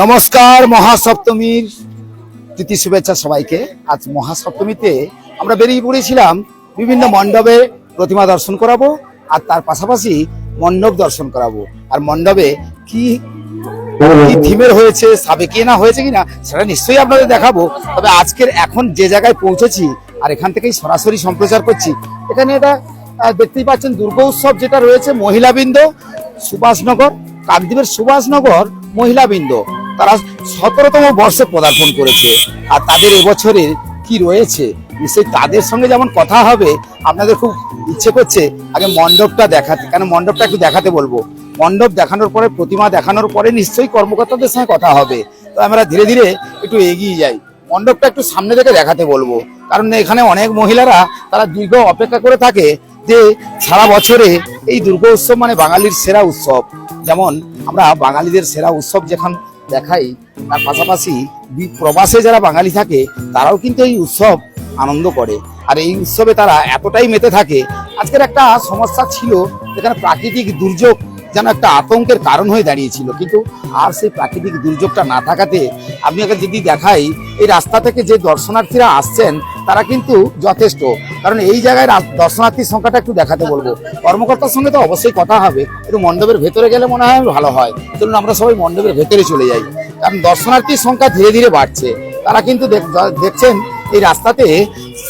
নমস্কার, মহাসপ্তমীর তিথি শুভেচ্ছা সবাইকে। আজ মহাসপ্তমীতে আমরা বেরিয়ে পড়েছিলাম বিভিন্ন মণ্ডপে প্রতিমা দর্শন করাবো, আর তার পাশাপাশি মণ্ডপ দর্শন করাবো। আর মণ্ডপে কি থিমের হয়েছে সাবেকি না হয়েছে কিনা, সেটা নিশ্চয়ই আপনাদের দেখাবো। তবে আজকের এখন যে জায়গায় পৌঁছেছি, আর এখান থেকেই সরাসরি সম্প্রচার করছি, এখানে এটা দেখতেই পাচ্ছেন দুর্গা উৎসব যেটা রয়েছে, মহিলাবৃন্দ, সুভাষনগর কাকদ্বীপের সুভাষনগর মহিলাবৃন্দ। তারা সতেরোতম বর্ষে পদার্পণ করেছে। আর তাদের এবছরের কি রয়েছে? নিশ্চয়ই তাদের সঙ্গে যেমন কথা হবে, আপনাদের খুব ইচ্ছে করছে আগে মণ্ডপটা দেখাতে। কেন মণ্ডপটা একটু দেখাতে বলব? মণ্ডপ দেখানোর পরে, প্রতিমা দেখানোর পরে নিশ্চয়ই কর্মকর্তাদের সঙ্গে কথা হবে। তো আমরা ধীরে ধীরে একটু এগিয়ে যাই। মণ্ডপটা একটু সামনে থেকে দেখাতে বলব। কারণ এখানে অনেক মহিলারা তারা দীর্ঘ অপেক্ষা করে থাকে যে সারা বছরে এই দুর্গা উৎসব মানে বাঙালির সেরা উৎসব। যেমন আমরা বাঙালিদের সেরা উৎসব যেখান দেখাই, তার পাশাপাশি প্রবাসে যারা বাঙালি থাকে, তারাও কিন্তু এই উৎসব আনন্দ করে। আর এই উৎসবে তারা এতটাই মেতে থাকে, আজকের একটা সমস্যা ছিল, যেখানে প্রাকৃতিক দুর্যোগ যেন একটা আতঙ্কের কারণ হয়ে দাঁড়িয়েছিল। কিন্তু আর সেই প্রাকৃতিক দুর্যোগটা না থাকাতে আমি আগে যদি দেখাই, এই রাস্তা থেকে যে দর্শনার্থীরা আসছেন, তারা কিন্তু যথেষ্ট। কারণ এই জায়গায় দর্শনার্থীর সংখ্যাটা একটু দেখাতে বলব। কর্মকর্তার সঙ্গে তো অবশ্যই কথা হবে। একটু মণ্ডপের ভেতরে গেলে মনে হয় ভালো হয়। চলুন, আমরা সবাই মণ্ডপের ভেতরে চলে যাই। কারণ দর্শনার্থীর সংখ্যা ধীরে ধীরে বাড়ছে। তারা কিন্তু দেখছেন, এই রাস্তাতে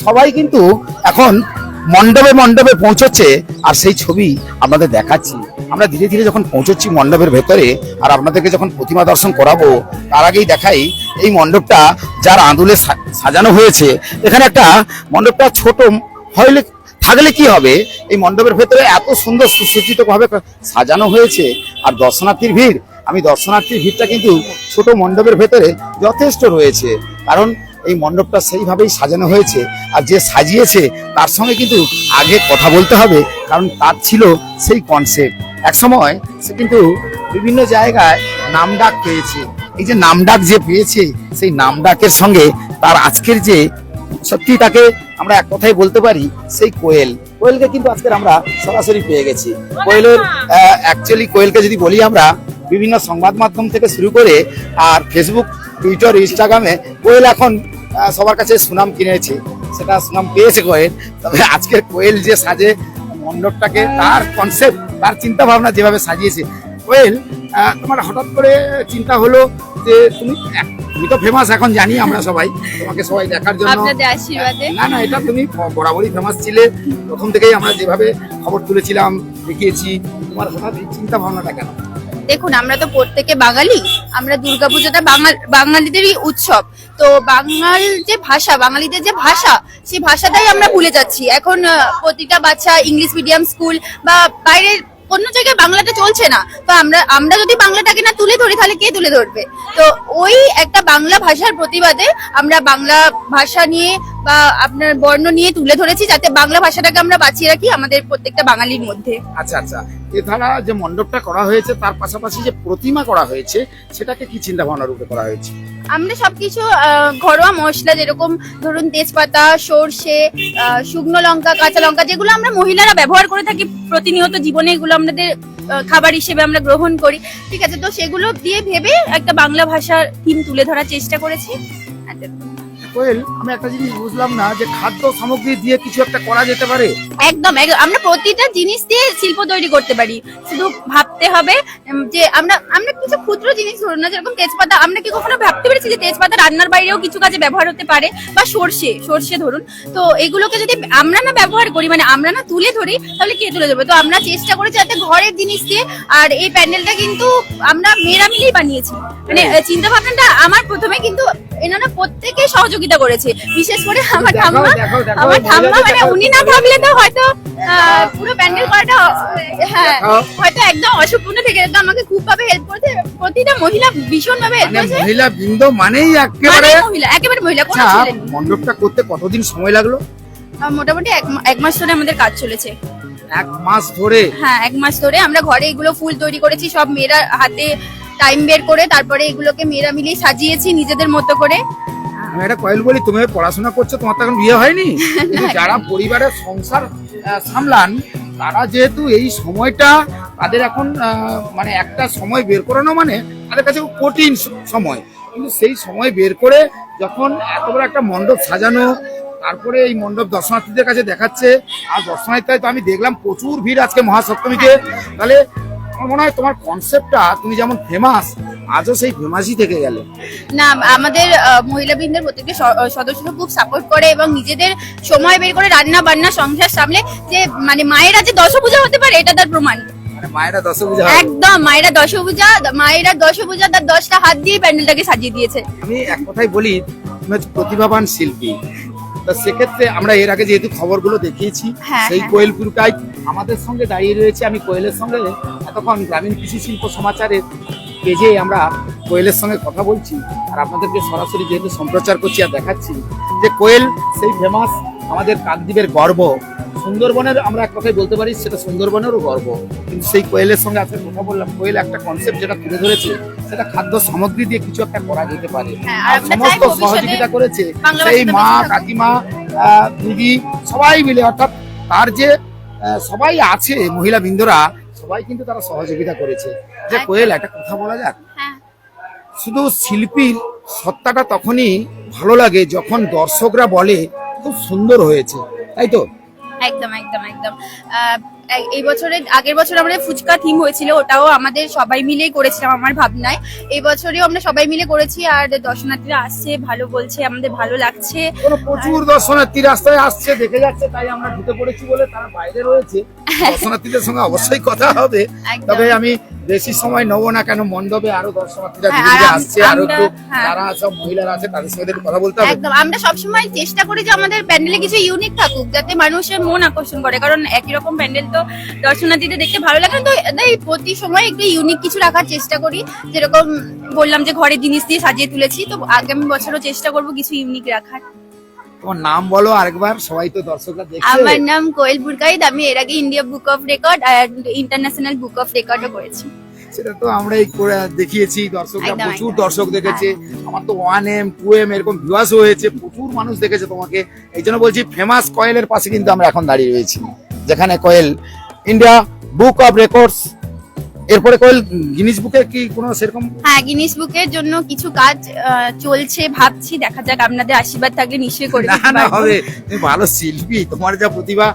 সবাই কিন্তু এখন মণ্ডপে মণ্ডপে পৌঁছচ্ছে। আর সেই ছবি আপনাদের দেখাচ্ছি। আমরা ধীরে ধীরে যখন পৌঁছচ্ছি মণ্ডপের ভেতরে আর আপনাদেরকে যখন প্রতিমা দর্শন করাবো, তার আগেই দেখাই এই মণ্ডপটা যার আঁদুলে সাজানো হয়েছে। এখানে একটা মণ্ডপটা ছোট, হইলে থাকলে কি হবে? এই মণ্ডপের ভেতরে এত সুন্দর সুসজ্জিত ভাবে সাজানো হয়েছে আর দর্শনার্থীর ভিড়। আমি দর্শনার্থীর ভিড়টা কিন্তু ছোট মণ্ডপের ভেতরে যথেষ্ট রয়েছে। কারণ এই মণ্ডপটা সেইভাবেই সাজানো হয়েছে আর যে সাজিয়েছে, তার সঙ্গে কিন্তু আগে কথা বলতে হবে, কারণ তার ছিল সেই কনসেপ্ট এক সময় সে কিন্তু বিভিন্ন জায়গায় নামডাক পেয়েছে। এই যে নামডাক যে পেয়েছে, সেই নামডাকের সঙ্গে তার আজকের যে সত্যি তাকে আমরা এক কথাই বলতে পারি, সেই কোয়েল। কোয়েলকে কিন্তু আজকের আমরা সরাসরি পেয়ে গেছি। কোয়েলের অ্যাকচুয়ালি কোয়েলকে যদি বলি আমরা, বিভিন্ন সংবাদ মাধ্যম থেকে শুরু করে আর ফেসবুক টুইটার ইনস্টাগ্রামে কোয়েল এখন সবার কাছে সুনাম কিনেছে। সেটা সুনাম পেয়েছে কোয়েল। তবে আজকের কোয়েল যে সাজে মণ্ডপটাকে, তার কনসেপ্ট তার চিন্তা ভাবনা যেভাবে সাজিয়েছে। ওয়েল তোমার হঠাৎ করে চিন্তা হলো যে তুমি তুমি তো ফেমাস এখন জানি আমরা সবাই। তোমাকে সবাই দেখার জন্য। না না এটা তুমি বরাবরই ফেমাস ছিলে। প্রথম থেকেই আমরা যেভাবে খবর তুলেছিলাম দেখিয়েছি তোমার হঠাৎ এই চিন্তা ভাবনাটা কেন? দেখুন, আমরা তো প্রত্যেকে বাঙালি, আমরা দুর্গাপুজোটা বাঙাল, বাঙালিদেরই উৎসব। তো বাঙাল যে ভাষা, বাঙালিদের যে ভাষা, সেই ভাষাটাই আমরা ভুলে যাচ্ছি। এখন প্রতিটা বাচ্চা ইংলিশ মিডিয়াম স্কুল বা বাইরের অন্য জায়গায় বাংলাটা চলছে না। তো আমরা আমরা যদি বাংলাটাকে না তুলে ধরি, তাহলে কে তুলে ধরবে? তো ওই একটা বাংলা ভাষার প্রতিবাদে আমরা বাংলা ভাষা নিয়ে বা আপনার বর্ণ নিয়ে তুলে ধরেছি যাতে বাংলা ভাষাটাকে আমরা বাঁচিয়ে রাখি আমাদের প্রত্যেকটা বাঙালির মধ্যে। আচ্ছা আচ্ছা। এছাড়া যে মণ্ডপটা করা হয়েছে তার পাশাপাশি যে প্রতিমা করা হয়েছে সেটাকে কি চিন্তা ভাবনা রূপে করা হয়েছে? আমরা সবকিছু ঘরোয়া মশলা যেরকম ধরুন তেজপাতা সর্ষে শুকনো লঙ্কা কাঁচা লঙ্কা যেগুলো আমরা মহিলারা ব্যবহার করে থাকি প্রতিনিয়ত জীবনে এগুলো আমাদের খাবার হিসেবে আমরা গ্রহণ করি। ঠিক আছে তো সেগুলো দিয়ে ভেবে একটা বাংলা ভাষার থিম তুলে ধরার চেষ্টা করেছি। কোয়েল আমি একটা জিনিস বুঝলাম না যে খাদ্য সামগ্রী দিয়ে কিছু একটা করা যেতে পারে। একদম একদম। আমরা প্রতিটা জিনিস দিয়ে শিল্প তৈরি করতে পারি। শুধু ভাবতে হবে যে আমরা আমরা কিছু ক্ষুদ্র জিনিস ধরুন না যেরকম তেজপাতা আমরা কি কখনো ভাবতে পেরেছি যে তেজপাতা রান্নার বাইরেও কিছু কাজে ব্যবহার হতে পারে? বা সর্ষে সর্ষে ধরুন। তো এগুলোকে যদি আমরা না ব্যবহার করি মানে আমরা না তুলে ধরি তাহলে কে তুলে ধরবে? তো আমরা চেষ্টা করেছি যাতে ঘরের জিনিস দিয়ে আর এই প্যান্ডেলটা কিন্তু আমরা মেয়েরা মিলেই বানিয়েছি। মানে চিন্তা ভাবনাটা আমার প্রথমে কিন্তু এনারা প্রত্যেকে সহযোগিতা করেছে। বিশেষ করে আমার ঠাম্মা আমার ঠাম্মা মানে উনি না থাকলে তো হয়তো পুরো প্যান্ডেল করাটা হ্যাঁ হয়তো একদম অসম্পূর্ণ থেকে যেত। আমাকে খুব ভাবে হেল্প করেছে। প্রতিটা মহিলা ভীষণ ভাবে হেল্প মানে করেছে। মহিলা বৃন্দ মানেই একেবারে মানে মহিলা একেবারে মহিলা কোনো আচ্ছা ছেলে নেই। মণ্ডপটা করতে কতদিন সময় লাগল? মোটামুটি এক এক মাস ধরে আমাদের কাজ চলেছে। এক মাস ধরে? হ্যাঁ এক মাস ধরে আমরা ঘরে এগুলো ফুল তৈরি করেছি সব মেয়েরা হাতে টাইম বের করে তারপরে এগুলোকে মেয়েরা মিলিয়ে সাজিয়েছি নিজেদের মতো করে। আমি একটা কয়েল বলি তুমি পড়াশোনা করছ তোমার তো এখন বিয়ে হয়নি? যারা পরিবারের সংসার সামলান তারা যেহেতু এই সময়টা তাদের এখন মানে একটা সময় বের করানো মানে তাদের কাছে খুব কঠিন সময়। কিন্তু সেই সময় বের করে যখন এত বড় একটা মণ্ডপ সাজানো তারপরে এই মণ্ডপ দর্শনার্থীদের কাছে দেখাচ্ছে আর দর্শনার্থীতে তো আমি দেখলাম প্রচুর ভিড় আজকে মহাসপ্তমীতে। তাহলে আমার মনে হয় তোমার কনসেপ্টটা তুমি যেমন ফেমাস আজও সেই ফেমাসই থেকে গেলে। না আমাদের মহিলা বৃন্দের প্রত্যেকটা খুব সাপোর্ট করে এবং নিজেদের সময় বের করে রান্না বান্না সংসার সামলে যে মানে মায়েরা যে দশভূজা হতে পারে এটা তার প্রমাণ। মানে মায়েরা দশভূজা একদম মায়েরা দশভূজা মায়েরা দশভূজা তার দশটা হাত দিয়ে প্যান্ডেলটাকে সাজিয়ে দিয়েছে। আমি এক কথাই বলি প্রতিভাবান শিল্পী। তা সেক্ষেত্রে আমরা এর আগে যেহেতু খবরগুলো দেখিয়েছি হ্যাঁ, সেই হ্যাঁ। কোয়েল পুরকাই আমাদের সঙ্গে দাঁড়িয়ে রয়েছে আমি কোয়েলের সঙ্গে এতক্ষণ গ্রামীণ কৃষি শিল্প সমাচারের পেজে আমরা কোয়েলের সঙ্গে কথা বলছি আর আপনাদেরকে সরাসরি যেহেতু সম্প্রচার করছি আর দেখাচ্ছি যে কোয়েল সেই ফেমাস আমাদের কাকদ্বীপের গর্ব। সুন্দরবনের আমরা এক কথাই বলতে পারি সেটা সুন্দরবনেরও গর্ব। কিন্তু সেই কোয়েলের সঙ্গে আজকে কথা বললাম কোয়েল একটা কনসেপ্ট যেটা তুলে ধরেছে সেটা খাদ্য সামগ্রী দিয়ে কিছু একটা করা যেতে পারে। হ্যাঁ, আর সমস্ত সহযোগিতা করেছে সেই মা কাকিমা দিদি সবাই মিলে অর্থাৎ তার যে সবাই আছে মহিলা বৃন্দরা সবাই কিন্তু তারা সহযোগিতা করেছে। যে কোয়েল একটা কথা বলা যাক। হ্যাঁ। শুধু শিল্পীর সত্তাটা তখনই ভালো লাগে যখন দর্শকরা বলে খুব সুন্দর হয়েছে। তাই তো? একদম একদম একদম। এই- বছরের আগের বছর আমাদের ফুচকা থিম হয়েছিল ওটাও আমাদের সবাই মিলেই করেছিলাম আমার ভাবনায়। এই বছরেও আমরা সবাই মিলে করেছি আর দর্শনার্থীরা আসছে ভালো বলছে আমাদের ভালো লাগছে। প্রচুর দর্শনার্থী রাস্তায় আসছে দেখে যাচ্ছে তাই আমরা ঢুকে পড়েছি বলে তারা বাইরে রয়েছে। দর্শনার্থীদের সঙ্গে অবশ্যই কথা হবে। তবে আমি বেশি সময় নেব না কেন? মণ্ডপে আরও দর্শনার্থীরা হ্যাঁ, আসছে আরও একটু হ্যাঁ। যারা সব মহিলারা আছে তাদের সঙ্গে কথা বলতে হবে। একদম। আমরা সবসময় চেষ্টা করি যে আমাদের প্যান্ডেলে কিছু ইউনিক থাকুক যাতে মানুষের মন আকর্ষণ করে। কারণ একই রকম প্যান্ডেল তো দর্শনার্থীদের দেখতে ভালো লাগে তো প্রতি সময় একটু ইউনিক কিছু রাখার চেষ্টা করি। যেরকম বললাম যে ঘরের জিনিস দিয়ে সাজিয়ে তুলেছি তো আগামী বছরও চেষ্টা করব কিছু ইউনিক রাখার। তোমার নাম বলো আরেকবার সবাই তো দর্শকরা দেখছে। আমার নাম কোয়েল বুরকাইদ আমি এর আগে ইন্ডিয়া বুক অফ রেকর্ড আর ইন্টারন্যাশনাল বুক অফ রেকর্ডও করেছি। সেটা তো আমরাই করে দেখিয়েছি দর্শকরা প্রচুর দর্শক দেখেছে। আমার তো ওয়ান এম টু এম এরকম ভিউয়ার্স হয়েছে প্রচুর মানুষ দেখেছে তোমাকে। এই জন্য বলছি ফেমাস কয়েলের পাশে কিন্তু আমরা এখন দাঁড়িয়ে রয়েছি যেখানে Koyel India book of records এরপরে কয়েল গিনিস বুকে কি কোনো সেরকম? হ্যাঁ গিনিস বুকের জন্য কিছু কাজ চলছে ভাবছি দেখা যাক আপনাদের আশীর্বাদ থাকলে নিশ্চয়ই করে না না হবে। তুমি ভালো শিল্পী তোমার যা প্রতিভা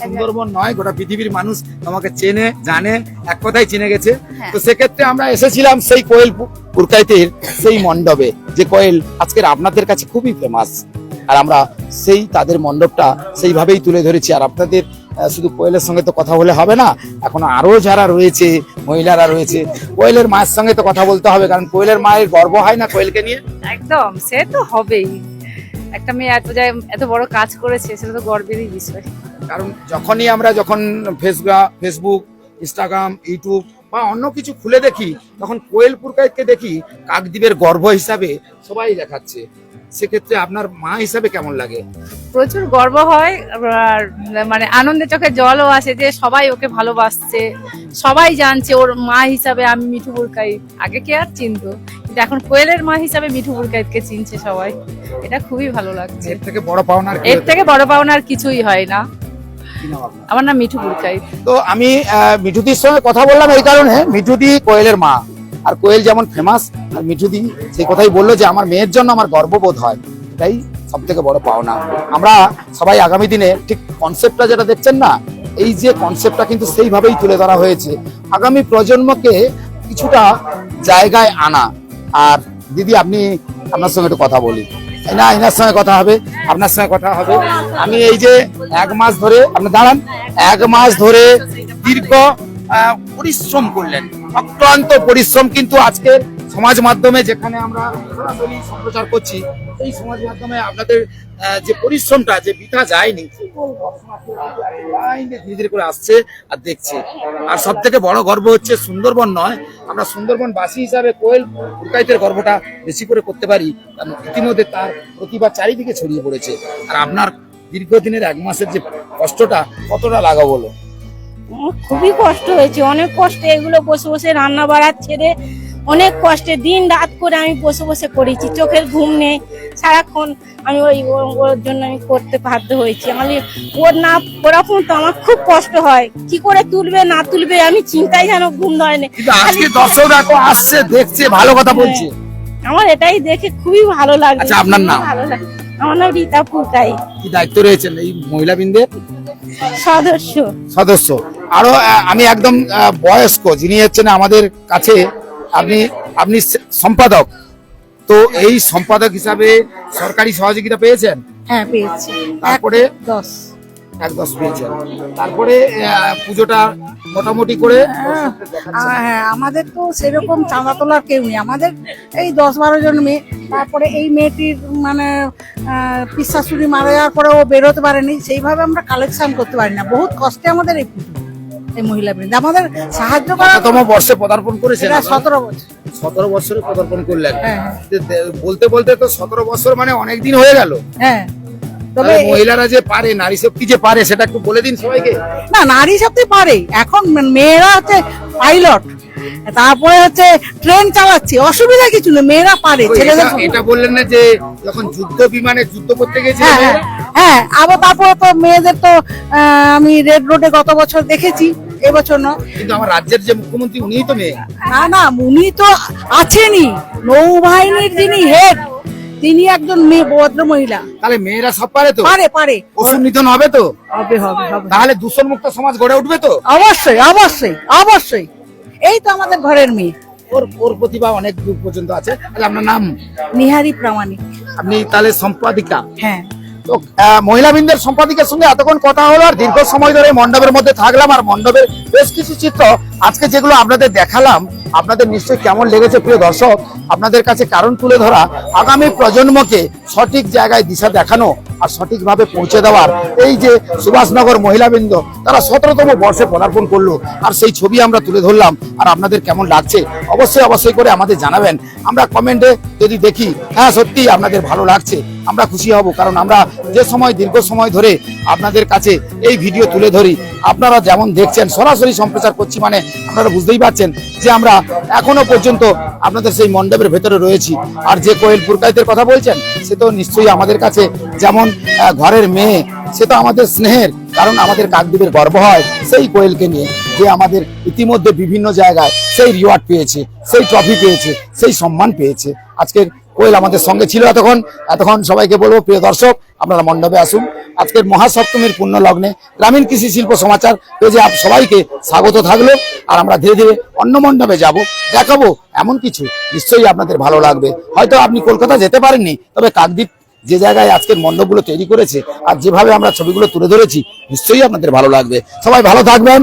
সুন্দরবন নয় গোটা পৃথিবীর মানুষ তোমাকে চেনে জানে এক কথাই চিনে গেছে। হ্যাঁ। তো সেক্ষেত্রে আমরা এসেছিলাম সেই কোয়েল পুরকাইতের সেই মণ্ডপে যে কোয়েল আজকের আপনাদের কাছে খুবই ফেমাস আর আমরা সেই তাদের মণ্ডপটা সেইভাবেই তুলে ধরেছি। আর আপনাদের শুধু কোয়েলের সঙ্গে তো কথা বলে হবে না এখন আরও যারা রয়েছে মহিলারা রয়েছে কোয়েলের মায়ের সঙ্গে তো কথা বলতে হবে কারণ কোয়েলের মায়ের গর্ব হয় না কোয়েলকে নিয়ে? একদম সে তো হবেই। একটা মেয়ে এত যায় এত বড় কাজ করেছে সেটা তো গর্বেরই বিষয়। কারণ যখনই আমরা যখন ফেসবুক ফেসবুক ইনস্টাগ্রাম ইউটিউব বা অন্য কিছু খুলে দেখি তখন কোয়েল পুরকাইতকে দেখি কাকদ্বীপের গর্ব হিসাবে সবাই দেখাচ্ছে। সেক্ষেত্রে আপনার মা হিসাবে কেমন লাগে? প্রচুর গর্ব হয় আর মানে আনন্দের চোখে জলও আসে যে সবাই ওকে ভালোবাসছে সবাই জানছে ওর মা হিসাবে আমি মিঠু বুরকাই। আগে কে আর চিনতো? কিন্তু এখন কোয়েলের মা হিসাবে মিঠু বুরকাইতকে চিনছে সবাই। এটা খুবই ভালো লাগছে। এর থেকে বড় পাওনার কি এর থেকে বড় পাওনা আর কিছুই হয় না? আমার নাম মিঠু বুরকাইত তো আমি মিঠুদির সঙ্গে কথা বললাম এই কারণে মিঠুদি কোয়েলের মা। আর কোয়েল যেমন ফেমাস আর মিঠুদি সেই কথাই বলল যে আমার মেয়ের জন্য আমার গর্ববোধ হয়, এটাই সব থেকে বড় পাওনা। আমরা সবাই আগামী দিনে ঠিক কনসেপ্টটা যেটা দেখছেন না, এই যে কনসেপ্টটা কিন্তু সেইভাবেই তুলে ধরা হয়েছে। আগামী প্রজন্মকে কিছুটা জায়গায় আনা। আর দিদি, আপনি আপনার সঙ্গে একটু কথা বলি। না এনার সঙ্গে কথা হবে, আপনার সঙ্গে কথা হবে। আমি এই যে এক মাস ধরে, আপনি দাঁড়ান, এক মাস ধরে দীর্ঘ পরিশ্রম করলেন। অক্লান্ত পরিশ্রম কিন্তু আজকের সমাজ মাধ্যমে যেখানে আমরা সম্প্রচার করছি, এই সমাজ মাধ্যমে আপনাদের যে পরিশ্রমটা, যে বৃথা যায়নি ধীরে ধীরে করে আসছে আর দেখছে। আর সব থেকে বড় গর্ব হচ্ছে সুন্দরবন নয়, আমরা সুন্দরবন বাসী হিসাবে কোয়েল উরকাইতের গর্বটা বেশি করে করতে পারি, কারণ ইতিমধ্যে তার প্রতিভা চারিদিকে ছড়িয়ে পড়েছে। আর আপনার দীর্ঘদিনের এক মাসের যে কষ্টটা, কতটা লাগা বলো খুবই কষ্ট হয়েছে। অনেক কষ্ট এগুলো বসে বসে রান্না বাড়ার ছেড়ে অনেক কষ্টে দিন রাত করে আমি বসে বসে করেছি। চোখের ঘুম নেই। সারাক্ষণ আমি ওই ওর জন্য আমি করতে বাধ্য হয়েছি। আমি ওর না ওরকম তো আমার খুব কষ্ট হয়। কি করে তুলবে না তুলবে আমি চিন্তায় যেন ঘুম ধরে না। কিন্তু আজকে দর্শকরা তো আসছে দেখছে ভালো কথা বলছে। আমার এটাই দেখে খুবই ভালো লাগে আচ্ছা, আপনার নাম? ভালো লাগে আমার নাম রীতা পুরকাই কি দায়িত্ব রয়েছেন এই মহিলা বৃন্দের সদস্য। সদস্য। আরও আমি একদম বয়স্ক যিনি হচ্ছেন আমাদের কাছে আপনি আপনি সম্পাদক। তো এই সম্পাদক হিসাবে সরকারি সহযোগিতা পেয়েছেন? হ্যাঁ পেয়েছি। তারপরে? দশ। এক দশ পেয়েছেন। তারপরে পুজোটা মোটামুটি করে? হ্যাঁ আমাদের তো সেরকম চাঁদা তোলার কেউ নেই। আমাদের এই দশ বারো জন মেয়ে। তারপরে এই মেয়েটির মানে পিস শাশুড়ি মারা যাওয়ার পরে ও বেরোতে পারেনি। সেইভাবে আমরা কালেকশন করতে পারি না। বহুত কষ্টে আমাদের এই পুজো। এই মহিলা বৃন্দ। আমাদের সাহায্য করা কততম বর্ষে পদার্পণ করেছেন? সতেরো বছর। সতেরো বছরে পদার্পণ করলেন। হ্যাঁ হ্যাঁ, বলতে বলতে তো সতেরো বছর মানে অনেক দিন হয়ে গেল। হ্যাঁ। তবে মহিলারা যে পারে নারী শক্তি যে পারে সেটা একটু বলে দিন সবাইকে। না নারী সত্যি পারে। এখন মেয়েরা হচ্ছে পাইলট তারপরে হচ্ছে ট্রেন চালাচ্ছে। অসুবিধা কিছু নেই মেয়েরা পারে ছেলেদের এটা- বললেন না যে যখন যুদ্ধ বিমানে যুদ্ধ করতে গেছে হ্যাঁ হ্যাঁ। হ্যাঁ আবার তারপরে তো মেয়েদের তো আহ, আমি রেড রোডে গত বছর দেখেছি। এবছর না কিন্তু আমার রাজ্যের যে মুখ্যমন্ত্রী উনিই তো মেয়ে। না না উনি তো আছেনই। নৌবাহিনীর যিনি হেড তিনি একজন মেয়ে ভদ্র মহিলা। তাহলে মেয়েরা সব পারে তো? পারে পারে। ওষুধ নিধন হবে তো? হবে হবে হবে। তাহলে দূষণ মুক্ত সমাজ গড়ে উঠবে তো? অবশ্যই অবশ্যই অবশ্যই। এই তো আমাদের ঘরের মেয়ে। ওর ওর প্রতিভা অনেক দূর পর্যন্ত আছে। তাহলে আপনার নাম? নিহারি প্রামাণিক। আপনি তাহলে সম্পাদিকা? হ্যাঁ। তো মহিলাবৃন্দের সম্পাদিকের সঙ্গে এতক্ষণ কথা হলো আর দীর্ঘ সময় ধরে মণ্ডপের মধ্যে থাকলাম আর মণ্ডপের বেশ কিছু চিত্র আজকে যেগুলো আপনাদের দেখালাম, আপনাদের নিশ্চয়ই কেমন লেগেছে প্রিয় দর্শক, আপনাদের কাছে কারণ তুলে ধরা আগামী প্রজন্মকে সঠিক জায়গায় দিশা দেখানো আর সঠিকভাবে পৌঁছে দেওয়ার এই যে সুভাষনগর মহিলাবৃন্দ, তারা সতেরোতম বর্ষে পদার্পণ করল। আর সেই ছবি আমরা তুলে ধরলাম। আর আপনাদের কেমন লাগছে অবশ্যই অবশ্যই করে আমাদের জানাবেন। আমরা কমেন্টে যদি দেখি হ্যাঁ সত্যি আপনাদের ভালো লাগছে, আমরা খুশি হব। কারণ আমরা যে সময়, দীর্ঘ সময় ধরে আপনাদের কাছে এই ভিডিও তুলে ধরি, আপনারা যেমন দেখছেন, সরাসরি সম্প্রচার করছি মানে আপনারা বুঝতেই পারছেন যে আমরা এখনও পর্যন্ত আপনাদের সেই মণ্ডপের ভেতরে রয়েছি। আর যে কোয়েল পুরকাইতের কথা বলছেন, সে তো নিশ্চয়ই আমাদের কাছে যেমন আহ, ঘরের মেয়ে সে তো আমাদের স্নেহের কারণ আমাদের কাকদ্বীপের গর্ব হয় সেই কোয়েলকে নিয়ে যে আমাদের ইতিমধ্যে বিভিন্ন জায়গায় সেই রিওয়ার্ড পেয়েছে সেই ট্রফি পেয়েছে সেই সম্মান পেয়েছে। আজকের কোয়েল আমাদের সঙ্গে ছিল এতক্ষণ এতক্ষণ সবাইকে বলব প্রিয় দর্শক আপনারা মণ্ডপে আসুন। আজকের মহাসপ্তমীর পুণ্য লগ্নে গ্রামীণ কৃষি শিল্প সমাচার পেজে আপ সবাইকে স্বাগত থাকল আর আমরা ধীরে ধীরে অন্য মণ্ডপে যাব দেখাবো এমন কিছু নিশ্চয়ই আপনাদের ভালো লাগবে। হয়তো আপনি কলকাতা যেতে পারেননি তবে কাকদ্বীপ যে জায়গায় আজকের মণ্ডপগুলো তৈরি করেছে আর যেভাবে আমরা ছবিগুলো তুলে ধরেছি, নিশ্চয়ই আপনাদের ভালো লাগবে। সবাই ভালো থাকবেন।